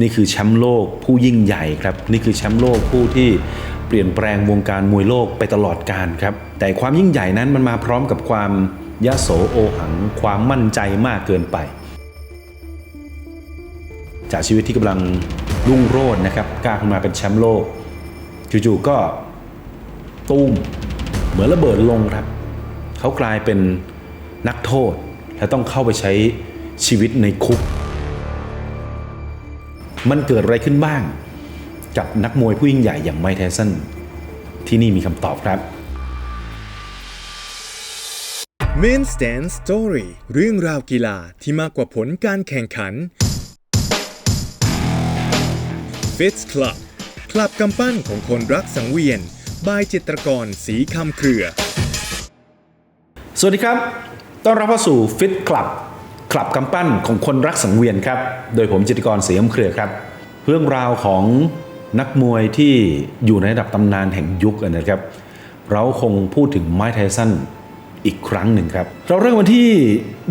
นี่คือแชมป์โลกผู้ยิ่งใหญ่ครับ นี่คือแชมป์โลกผู้ที่เปลี่ยนแปลงวงการมวยโลกไปตลอดกาลครับ แต่ความยิ่งใหญ่นั้นมันมาพร้อมกับความยะโสโอหัง ความมั่นใจมากเกินไป จากชีวิตที่กำลังรุ่งโรจน์นะครับกล้าขึ้นมาเป็นแชมป์โลกจู่ๆก็ตุ้มเหมือนระเบิดลงครับ เขากลายเป็นนักโทษและต้องเข้าไปใช้ชีวิตในคุก มันเกิดอะไรขึ้นบ้าง กับนักมวยผู้ยิ่งใหญ่อย่างไมค์ไทสันที่นี่มีคำตอบครับ Main Stand Story เรื่องราวกีฬาที่มากกว่าผลการแข่งขัน Fits Club คลับกำปั้นของคนรักสังเวียน บายจิตรกรสีคำเครือ สวัสดีครับ ต้อนรับเข้าสู่ฟิต คลับคลับกำปั้นของคนรักสังเวียนครับ โดยผมจิตกรเสียมเครือครับ เรื่องราวของนักมวยที่อยู่ในระดับตำนานแห่งยุคนะครับ เราคงพูดถึงไมค์ไทสันอีกครั้งหนึ่งครับ เราเริ่มกันที่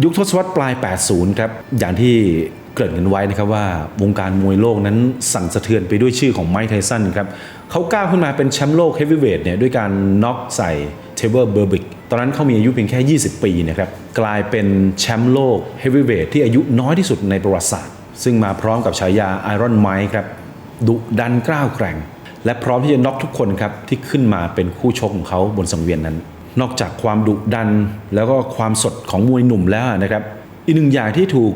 ยุคทศวรรษปลาย 80 ครับ อย่างที่เกริ่นกันไว้นะครับว่าวงการมวยโลกนั้นสั่นสะเทือนไปด้วยชื่อของไมค์ไทสันครับเขาก้าวขึ้นมาเป็นแชมป์โลกเฮฟวีเวทเนี่ยด้วยการน็อกใส่ เทเบิลเบอร์บิกตอนนั้นเขามีอายุเพียงแค่ 20 ปีนะครับกลายเป็นแชมป์โลกเฮฟวีเวทที่อายุน้อยที่สุดในประวัติศาสตร์ ซึ่งมาพร้อมกับฉายาไอรอนไมค์ครับดุดันกล้าวแกร่ง และพร้อมที่จะน็อกทุกคนครับที่ขึ้นมาเป็นคู่ชกของเขาบนสังเวียนนั้น นอกจากความดุดันแล้วก็ความสดของมวยหนุ่มแล้วนะครับอีกหนึ่งอย่างที่ถูก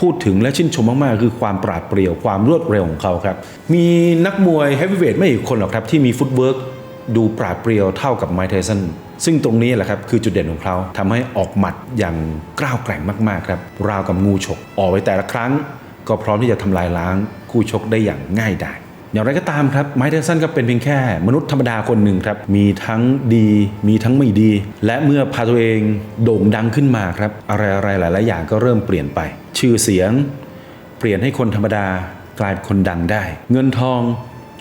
พูดถึงและชื่นชมมาก ๆ คือความปราดเปรียวความรวดเร็วของเขาครับ มีนักมวยเฮฟวีเวทไม่กี่คนหรอกครับที่มีฟุตเวิร์ก ดูปราดเปรียวเท่ากับไมค์ไทสันซึ่งตรงนี้แหละครับคือจุดเด่นของเขาทำให้ออกหมัดอย่างกล้าวแกร่งมากๆครับราวกับงูฉกออกไปแต่ละครั้ง ก็พร้อมที่จะทำลายล้างคู่ชกได้อย่างง่ายดายอย่างไรก็ตามครับไมค์ไทสันก็เป็นเพียงแค่มนุษย์ธรรมดาคนหนึ่งครับมีทั้งดีมีทั้งไม่ดี และเมื่อพาตัวเองโด่งดังขึ้นมาครับอะไรๆหลายๆอย่างก็เริ่มเปลี่ยนไป ชื่อเสียง เปลี่ยนให้คนธรรมดากลายเป็นคนดังได้ เงินทอง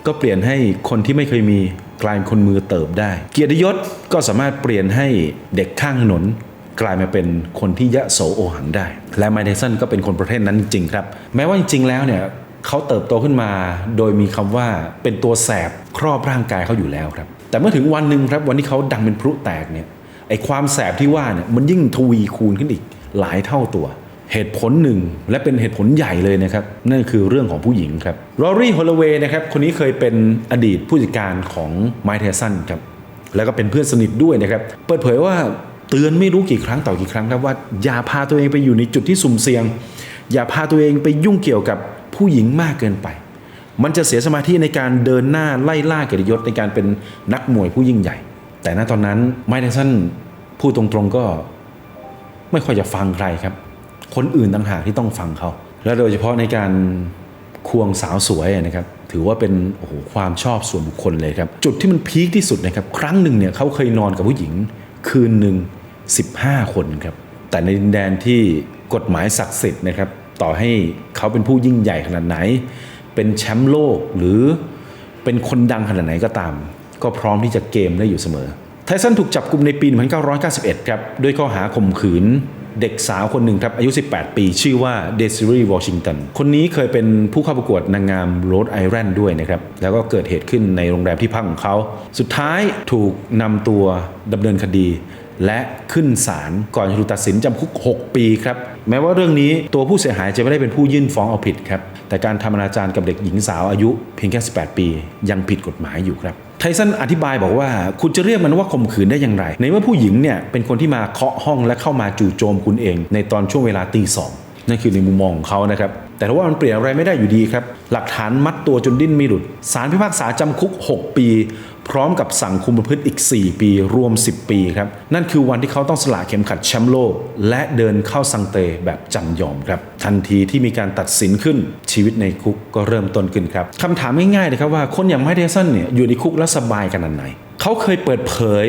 ก็เปลี่ยนให้คนที่ไม่เคยมี กลายเป็นคนมือเติบได้ เกียรติยศก็สามารถเปลี่ยนให้เด็กข้างถนน กลายมาเป็นคนที่ยะโสโอหังได้ และไมค์ไทสันก็เป็นคนประเภทนั้นจริงครับ แม้ว่าจริงๆแล้วเนี่ยเขาเติบโตขึ้นมาโดยมีคำว่าเป็นตัวแสบครอบร่างกายเขาอยู่แล้วครับ แต่เมื่อถึงวันหนึ่งครับวันที่เขาดังเป็นพลุแตกเนี่ยไอความแสบที่ว่าเนี่ยมันยิ่งทวีคูณขึ้นอีกหลายเท่าตัว เหตุผลหนึ่ง และเป็นเหตุผลใหญ่เลยนะครับ นั่นคือเรื่องของผู้หญิงครับรอรี่ฮอลเวย์นะครับคนนี้เคยเป็นอดีตผู้จัดการของไมค์เทสันครับแล้วก็เป็นเพื่อนสนิทด้วยนะครับ เปิดเผยว่าเตือนไม่รู้กี่ครั้งต่อกี่ครั้งครับว่าอย่าพาตัวเองไปอยู่ในจุดที่สุ่มเสี่ยง อย่าพาตัวเองไปยุ่งเกี่ยวกับผู้หญิงมากเกินไป มันจะเสียสมาธิในการเดินหน้าไล่ล่าเกียรติยศในการเป็นนักมวยผู้ยิ่งใหญ่ แต่ณตอนนั้นไมค์ไทสันพูดตรงๆก็ไม่ค่อยจะฟังใครครับ คนอื่นต่างหากที่ต้องฟังเขา และโดยเฉพาะในการควงสาวสวยนะครับถือว่าเป็นโอ้โหความชอบส่วนบุคคลเลยครับ จุดที่มันพีคที่สุดนะครับ ครั้งหนึ่งเนี่ยเขาเคยนอนกับผู้หญิงคืนหนึ่ง15 คนครับ แต่ในดินแดนที่กฎหมายศักดิ์สิทธิ์นะครับ ต่อให้เขาเป็นผู้ยิ่งใหญ่ขนาดไหน เป็นแชมป์โลกหรือเป็นคนดังขนาดไหนก็ตาม ก็พร้อมที่จะเกมได้อยู่เสมอไทสันถูกจับกลุ่มในปี 1991 ครับ ด้วยข้อหาข่มขืน เด็กสาวคนหนึ่งครับ อายุ 18 ปี ชื่อว่าเดซิรีวอชิงตันคนนี้เคยเป็นผู้เข้าประกวดนางงามโรดไอแลนด์ด้วยนะครับ แล้วก็เกิดเหตุขึ้นในโรงแรมที่พักของเขา สุดท้ายถูกนำตัวดำเนินคดี และขึ้นศาลก่อนจะถูกตัดสินจำคุก 6 ปีครับ แม้ว่าเรื่องนี้ตัวผู้เสียหายจะไม่ได้เป็นผู้ยื่นฟ้องเอาผิดครับแต่การทำอนาจารกับเด็กหญิงสาวอายุเพียงแค่ 18 ปี ยังผิดกฎหมายอยู่ครับ ไทสันอธิบายบอกว่า คุณจะเรียกมันว่าข่มขืนได้อย่างไร ในเมื่อผู้หญิงเนี่ยเป็นคนที่มาเคาะห้องและเข้ามาจู่โจมคุณเอง ในตอนช่วงเวลาตีสองนั่นคือในมุมมองของเขานะครับ แต่ถ้าว่ามันเปลี่ยนอะไรไม่ได้อยู่ดีครับ หลักฐานมัดตัวจนดิ้นไม่หลุดศาลพิพากษาจำคุก 6 ปี พร้อมกับสั่งคุมประพฤติอีก 4 ปี รวม 10 ปีครับ นั่นคือวันที่เขาต้องสละเข็มขัดแชมป์โลก และเดินเข้าสังเตแบบจำยอมครับ ทันทีที่มีการตัดสินขึ้นชีวิตในคุกก็เริ่มต้นขึ้นครับคำถามง่ายๆเลยครับว่าคนอย่างไมเทสันเนี่ยอยู่ในคุกแล้วสบายขนาดไหนเขาเคยเปิดเผย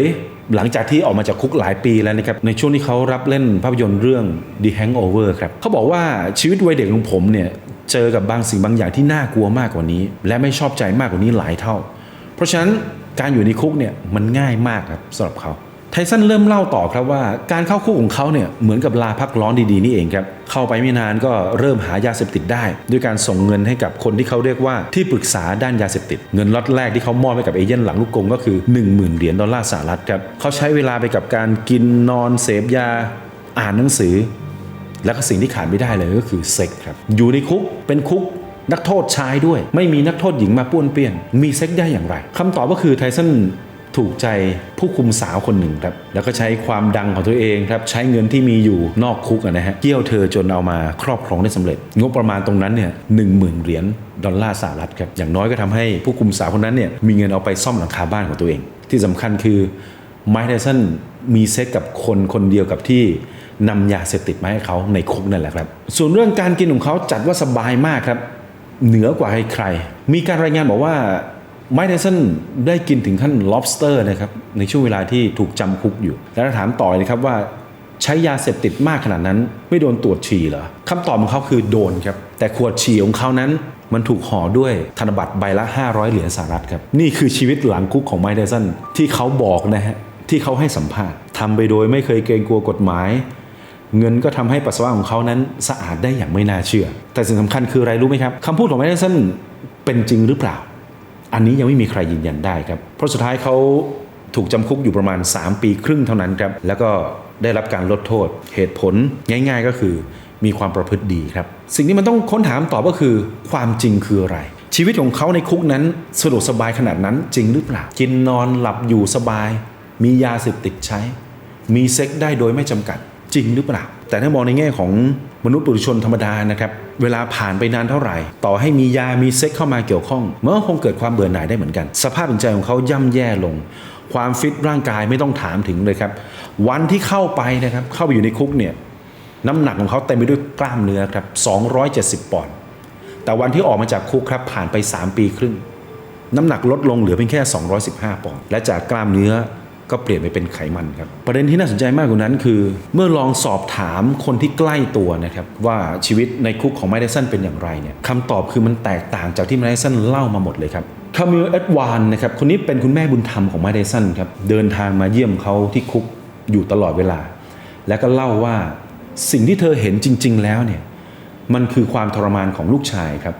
หลังจากที่ออกมาจากคุกหลายปีแล้วนะครับในช่วงที่เขารับเล่นภาพยนตร์เรื่อง The Hangover ครับเขาบอกว่าชีวิตวัยเด็กของผมเนี่ยเจอกับบางสิ่งบางอย่างที่น่ากลัวมากกว่านี้ และไม่ชอบใจมากกว่านี้หลายเท่า เพราะฉะนั้นการอยู่ในคุกเนี่ยมันง่ายมากครับสำหรับเขา ไทสันเริ่มเล่าต่อครับว่าการเข้าคุกของเขาเนี่ยเหมือนกับลาพักร้อนดีๆนี่เองครับเข้าไปไม่นานก็เริ่มหายาเสพติดได้ ด้วยการส่งเงินให้กับคนที่เขาเรียกว่าที่ปรึกษาด้านยาเสพติด เงินล็อตแรกที่เขามอบให้กับเอเย่นหลังลูกกงก็คือ 10,000 เหรียญดอลลาร์สหรัฐครับเขาใช้เวลาไปกับการกินนอนเสพยาอ่านหนังสือ แล้วก็สิ่งที่ขาดไม่ได้เลยก็คือเซ็กครับอยู่ในคุกเป็นคุกนักโทษชายด้วย ไม่มีนักโทษหญิงมาป้วนเปี้ยน มีเซ็กได้อย่างไรคำตอบก็คือไทสัน ถูกใจผู้คุมสาวคนหนึ่งครับแล้วก็ใช้ความดังของตัวเองครับใช้เงินที่มีอยู่นอกคุกนะฮะเกี่ยวเธอจนเอามาครอบครองได้สำเร็จ งบประมาณตรงนั้นเนี่ยหนึ่งหมื่นเหรียญดอลลาร์สหรัฐครับอย่างน้อยก็ทำให้ผู้คุมสาวคนนั้นเนี่ยมีเงินเอาไปซ่อมหลังคาบ้านของตัวเอง ที่สำคัญคือไมค์ไทสันมีเซ็กกับคนคนเดียวกับที่นำยาเสพติดมาให้เขาในคุกนั่นแหละครับ ส่วนเรื่องการกินของเขาจัดว่าสบายมากครับ เหนือกว่าใครๆมีการรายงานบอกว่า ไมค์ไทสันได้กินถึงขั้น lobster นะครับในช่วงเวลาที่ถูกจำคุกอยู่ แล้วถามต่อเลยครับว่าใช้ยาเสพติดมากขนาดนั้น ไม่โดนตรวจฉี่เหรอคำตอบของเขาคือโดนครับ แต่ขวดฉี่ของเขานั้นมันถูกห่อด้วยธนบัตรใบละ 500 เหรียญสหรัฐครับ นี่คือชีวิตหลังคุกของไมค์ไทสันที่เขาบอกนะฮะที่เขาให้สัมภาษณ์ทำไปโดยไม่เคยเกรงกลัวกฎหมาย เงินก็ทำให้ปัสสาวะของเขานั้นสะอาดได้อย่างไม่น่าเชื่อ แต่สิ่งสำคัญคืออะไรรู้ไหมครับคำพูดของไมค์ไทสันเป็นจริงหรือเปล่า อันนี้ยังไม่มีใครยืนยันได้ครับ เพราะสุดท้ายเขาถูกจำคุกอยู่ประมาณ 3 ปีครึ่งเท่านั้นครับ แล้วก็ได้รับการลดโทษ เหตุผลง่าย ๆ ก็คือมีความประพฤติดีครับ สิ่งที่มันต้องค้นถามตอบก็คือ ความจริงคืออะไร ชีวิตของเขาในคุกนั้นสะดวกสบายขนาดนั้นจริงหรือเปล่า กินนอนหลับอยู่สบาย มียาเสพติดใช้ มีเซ็กได้โดยไม่จำกัดจริงหรือเปล่า แต่ถ้ามองในแง่ของมนุษย์ปุถุชนธรรมดานะครับ เวลาผ่านไปนานเท่าไหร่ ต่อให้มียามีเซ็กเข้ามาเกี่ยวข้องมันก็คงเกิดความเบื่อหน่ายได้เหมือนกัน สภาพจิตใจของเขาย่ำแย่ลง ความฟิตร่างกายไม่ต้องถามถึงเลยครับ วันที่เข้าไปนะครับ เข้าไปอยู่ในคุกเนี่ยน้ำหนักของเขาเต็มไปด้วยกล้ามเนื้อครับ270 ปอนด์แต่วันที่ออกมาจากคุกครับผ่านไป 3 ปีครึ่ง น้ำหนักลดลงเหลือเพียงแค่ 215 ปอนด์และจากกล้ามเนื้อ ก็เปลี่ยนไปเป็นไขมันครับ ประเด็นที่น่าสนใจมากกว่านั้นคือ เมื่อลองสอบถามคนที่ใกล้ตัวนะครับว่าชีวิตในคุกของไมค์ไทสันเป็นอย่างไรเนี่ยคำตอบคือมันแตกต่างจากที่ไมค์ไทสันเล่ามาหมดเลยครับคามิลเอ็ดวานนะครับคนนี้เป็นคุณแม่บุญธรรมของไมค์ไทสันครับเดินทางมาเยี่ยมเขาที่คุกอยู่ตลอดเวลา และก็เล่าว่าสิ่งที่เธอเห็นจริง ๆ แล้วเนี่ยมันคือความทรมานของลูกชายครับ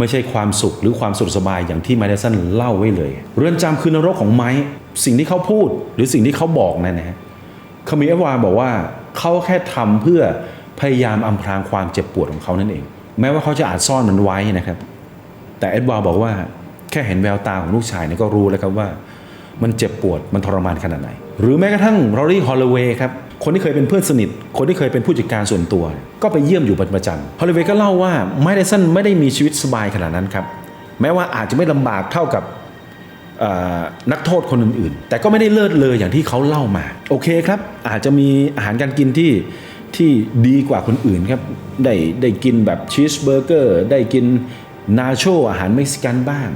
ไม่ใช่ความสุขหรือความสุขสบายอย่างที่ไมค์ไทสันเล่าไว้เลย เรือนจำคือนรกของไมค์สิ่งที่เขาพูดหรือสิ่งที่เขาบอกนั่นนะฮะคามิเอวาบอกว่าเขาแค่ทำเพื่อพยายามอำพรางความเจ็บปวดของเขานั่นเอง แม้ว่าเขาจะอาจซ่อนมันไว้นะครับ แต่เอ็ดวาร์บอกว่าแค่เห็นแววตาของลูกชายเนี่ยก็รู้แล้วครับว่า มันเจ็บปวดมันทรมานขนาดไหน หรือแม้กระทั่งรอรี่ฮอลลเวย์ครับ คนที่เคยเป็นเพื่อนสนิท คนที่เคยเป็นผู้จัดการส่วนตัว ก็ไปเยี่ยมอยู่เป็นประจำฮอลลเวย์ก็เล่าว่าไมค์ไทสันไม่ได้มีชีวิตสบายขนาดนั้นครับ แม้ว่าอาจจะไม่ลำบากเท่ากับนักโทษคนอื่นๆ แต่ก็ไม่ได้เลิศเลยอย่างที่เขาเล่ามา โอเคครับ อาจจะมีอาหารการกินที่ที่ดีกว่าคนอื่นครับ ได้ได้กินแบบชีสเบอร์เกอร์ ได้กินนาโชอาหารเม็กซิกันบ้าง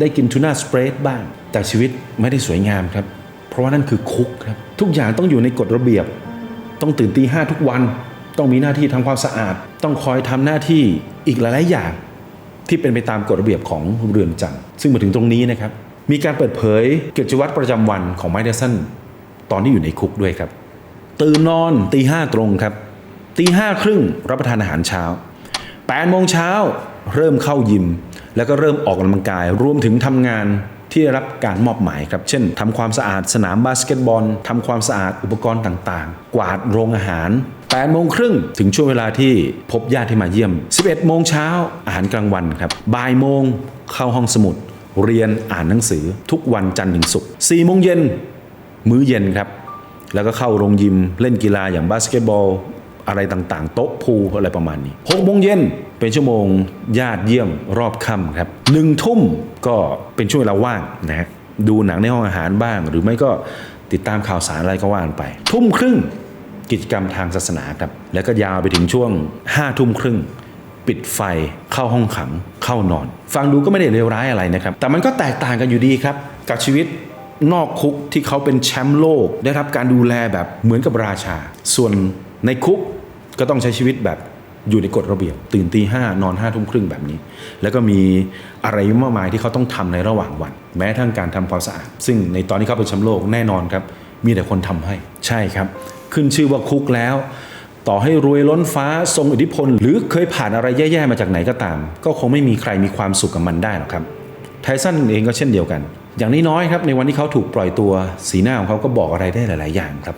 ได้กินทูน่าสเปรดบ้าง แต่ชีวิตไม่ได้สวยงามครับ เพราะว่านั่นคือคุกครับทุกอย่างต้องอยู่ในกฎระเบียบ ต้องตื่นตีห้าทุกวันต้องมีหน้าที่ทำความสะอาด ต้องคอยทำหน้าที่อีกหลาย ๆ อย่าง ที่เป็นไปตามกฎระเบียบของเรือนจำซึ่งมาถึงตรงนี้นะครับ มีการเปิดเผยกิจวัตรประจำวันของไมค์ไทสันตอนที่อยู่ในคุกด้วยครับ ตื่นนอนตีห้าตรงครับตีห้าครึ่งรับประทานอาหารเช้า8โมงเช้าเริ่มเข้ายิม แล้วก็เริ่มออกกำลังกาย รวมถึงทำงาน ที่ได้รับการมอบหมายครับ เช่นทำความสะอาดสนามบาสเกตบอลทำความสะอาดอุปกรณ์ต่างๆ กวาดโรงอาหาร8โมงครึ่งถึงช่วงเวลาที่พบญาติที่มาเยี่ยม 11 โมงเช้าอาหารกลางวันครับบ่ายโมงเข้าห้องสมุด เรียนอ่านหนังสือทุกวันจันทร์ถึงศุกร์4โมงเย็นมื้อเย็นครับ แล้วก็เข้าโรงยิมเล่นกีฬาอย่างบาสเกตบอลอะไรต่างๆ โต๊ะพูอะไรประมาณนี้6โมงเย็น เป็นชั่วโมงญาติเยี่ยมรอบค่ำครับหนึ่งทุ่มก็เป็นช่วงเวลาว่างนะฮะดูหนังในห้องอาหารบ้าง หรือไม่ก็ติดตามข่าวสารอะไรก็ว่ากันไป ทุ่มครึ่งกิจกรรมทางศาสนาครับ แล้วก็ยาวไปถึงช่วง5ทุ่มครึ่งปิดไฟเข้าห้องขังเข้านอน ฟังดูก็ไม่ได้เลวร้ายอะไรนะครับ แต่มันก็แตกต่างกันอยู่ดีครับ กับชีวิตนอกคุกที่เขาเป็นแชมป์โลก ได้รับการดูแลแบบเหมือนกับราชา ส่วนในคุกก็ต้องใช้ชีวิตแบบ อยู่ในกฎระเบียบ ตื่นตีห้านอนห้าทุ่มครึ่งแบบนี้ แล้วก็มีอะไรมากมายที่เขาต้องทำในระหว่างวัน แม้ทั้งการทำความสะอาด ซึ่งในตอนที่เขาเป็นแชมป์โลกแน่นอนครับ มีแต่คนทำให้ใช่ครับ ขึ้นชื่อว่าคุกแล้ว ต่อให้รวยล้นฟ้าทรงอิทธิพล หรือเคยผ่านอะไรแย่ๆมาจากไหนก็ตาม ก็คงไม่มีใครมีความสุขกับมันได้หรอกครับไทสันเองก็เช่นเดียวกัน อย่างน้อยๆครับในวันที่เขาถูกปล่อยตัวสีหน้าของเขาก็บอกอะไรได้หลาย ๆ อย่างครับ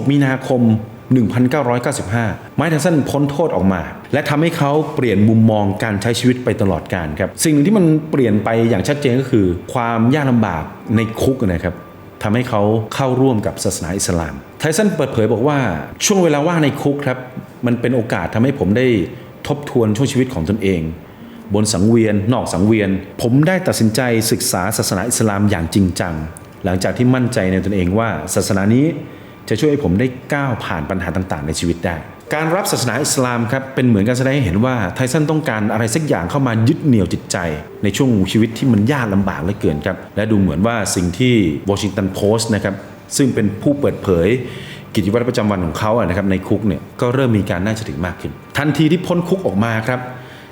26 มีนาคม 1995 ไมค์ไทสันพ้นโทษออกมา และทำให้เขาเปลี่ยนมุมมองการใช้ชีวิตไปตลอดการครับ สิ่งหนึ่งที่มันเปลี่ยนไปอย่างชัดเจนก็คือ ความยากลำบากในคุกนะครับทำให้เขาเข้าร่วมกับศาสนาอิสลาม ไทสันเปิดเผยบอกว่าช่วงเวลาว่างในคุกครับ มันเป็นโอกาสทำให้ผมได้ทบทวนช่วงชีวิตของตนเอง บนสังเวียนนอกสังเวียน ผมได้ตัดสินใจศึกษาศาสนาอิสลามอย่างจริงจัง หลังจากที่มั่นใจในตนเองว่าศาสนานี้ จะช่วยให้ผมได้ก้าวผ่านปัญหาต่างๆ ในชีวิตได้ การรับศาสนาอิสลามครับเป็นเหมือนการแสดงให้เห็นว่าไทสันต้องการอะไรสักอย่างเข้ามายึดเหนี่ยวจิตใจ ในช่วงชีวิตที่มันยากลำบากเหลือเกินครับและดูเหมือนว่าสิ่งที่วอชิงตันโพสต์นะครับซึ่งเป็นผู้เปิดเผยกิจวัตรประจำวันของเขาอะนะครับในคุกเนี่ยก็เริ่มมีการน่าเชื่อถือมากขึ้น ทันทีที่พ้นคุกออกมาครับ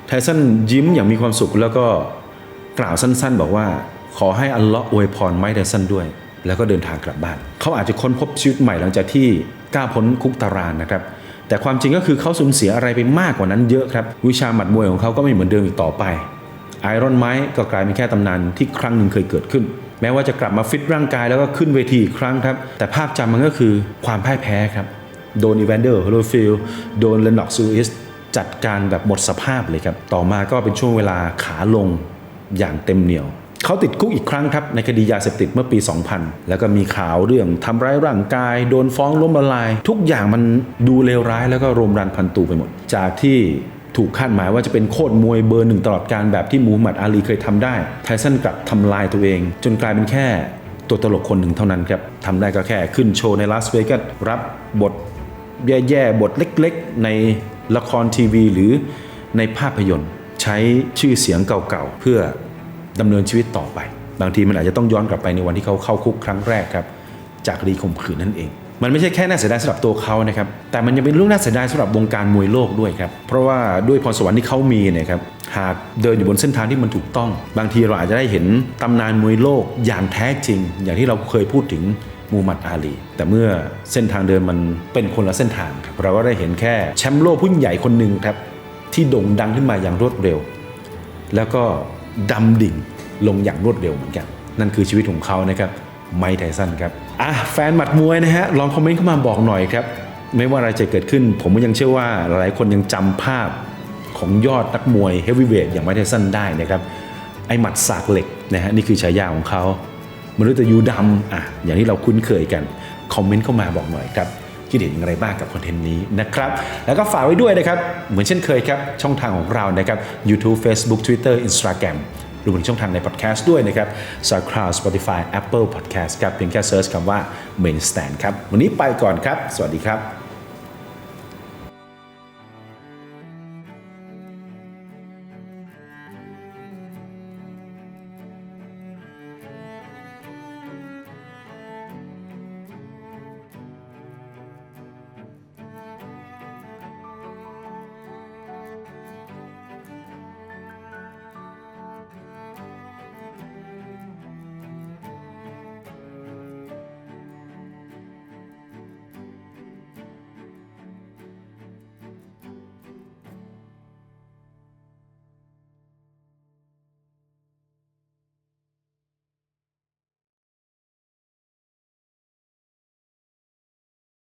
ไทสันยิ้มอย่างมีความสุขแล้วก็กล่าวสั้นๆ บอกว่าขอให้อัลลาะห์อวยพรไมค์ไทสันด้วย แล้วก็เดินทางกลับบ้าน เขาอาจจะค้นพบชีวิตใหม่หลังจากที่ก้าวพ้นคุกตารางนะครับ แต่ความจริงก็คือเขาสูญเสียอะไรไปมากกว่านั้นเยอะครับ วิชาหมัดมวยของเขาก็ไม่เหมือนเดิมอีกต่อไป ไอรอนไมค์ก็กลายเป็นแค่ตำนานที่ครั้งหนึ่งเคยเกิดขึ้น แม้ว่าจะกลับมาฟิตร่างกายแล้วก็ขึ้นเวทีอีกครั้งครับ แต่ภาพจำมันก็คือความพ่ายแพ้ครับ โดนอีแวนเดอร์ฮโลฟิลโดนเลนน็อกซูอิสจัดการแบบหมดสภาพเลยครับ ต่อมาก็เป็นช่วงเวลาขาลงอย่างเต็มเหนียว เขาติดคุกอีกครั้งครับในคดียาเสพติดเมื่อปี 2000 แล้วก็มีข่าวเรื่องทำร้ายร่างกาย โดนฟ้องล้มละลาย ทุกอย่างมันดูเลวร้ายแล้วก็โรมรันพันตูไปหมด จากที่ถูกคาดหมายว่าจะเป็นโคตรมวยเบอร์หนึ่งตลอดการแบบที่มูฮัมหมัดอาลีเคยทำได้ ไทสันกลับทำลายตัวเอง จนกลายเป็นแค่ตัวตลกคนหนึ่งเท่านั้นครับทำได้ก็แค่ขึ้นโชว์ในลาสเวกัสรับบทแย่ๆ บทเล็กๆ ในละครทีวีหรือในภาพยนตร์ ใช้ชื่อเสียงเก่าๆ เพื่อ ดำเนินชีวิตต่อไป บางทีมันอาจจะต้องย้อนกลับไปในวันที่เขาเข้าคุกครั้งแรกครับจากคดีข่มขืนนั่นเอง มันไม่ใช่แค่น่าเสียดายสำหรับตัวเขานะครับแต่มันยังเป็นเรื่องน่าเสียดายสำหรับวงการมวยโลกด้วยครับเพราะว่าด้วยพรสวรรค์ที่เขามีเนี่ยครับหากเดินอยู่บนเส้นทางที่มันถูกต้อง บางทีเราอาจจะได้เห็นตำนานมวยโลกอย่างแท้จริง อย่างที่เราเคยพูดถึงมูฮัมหมัดอาลี แต่เมื่อเส้นทางเดินมันเป็นคนละเส้นทางครับเราก็ได้เห็นแค่แชมป์โลกผู้ใหญ่คนหนึ่งครับที่โด่งดังขึ้นมาอย่างรวดเร็ว แล้วก็ ดำดิ่งลงอย่างรวดเร็วเหมือนกัน นั่นคือชีวิตของเขานะครับไมค์ไทสันครับอะแฟนหมัดมวยนะฮะลองคอมเมนต์เข้ามาบอกหน่อยครับไม่ว่าอะไรจะเกิดขึ้น ผมก็ยังเชื่อว่าหลายคนยังจำภาพของยอดนักมวยเฮฟวีเวทอย่างไมค์ไทสันได้นะครับไอหมัดสากเหล็กนะฮะนี่คือฉายาของเขามนุษย์ยูดำอะอย่างที่เราคุ้นเคยกัน คอมเมนต์เข้ามาบอกหน่อยครับ คิดเห็นอย่างไรบ้างกับคอนเทนต์นี้นะครับแล้วก็ฝากไว้ด้วยนะครับ เหมือนเช่นเคยครับช่องทางของเรานะครับ YouTube Facebook Twitter Instagram รวมถึงช่องทางในพอดแคสต์ด้วยนะครับ SoundCloud Spotify Apple Podcast ครับเพียงแค่เซิร์ชคำว่า Main Stand ครับวันนี้ไปก่อนครับ สวัสดีครับ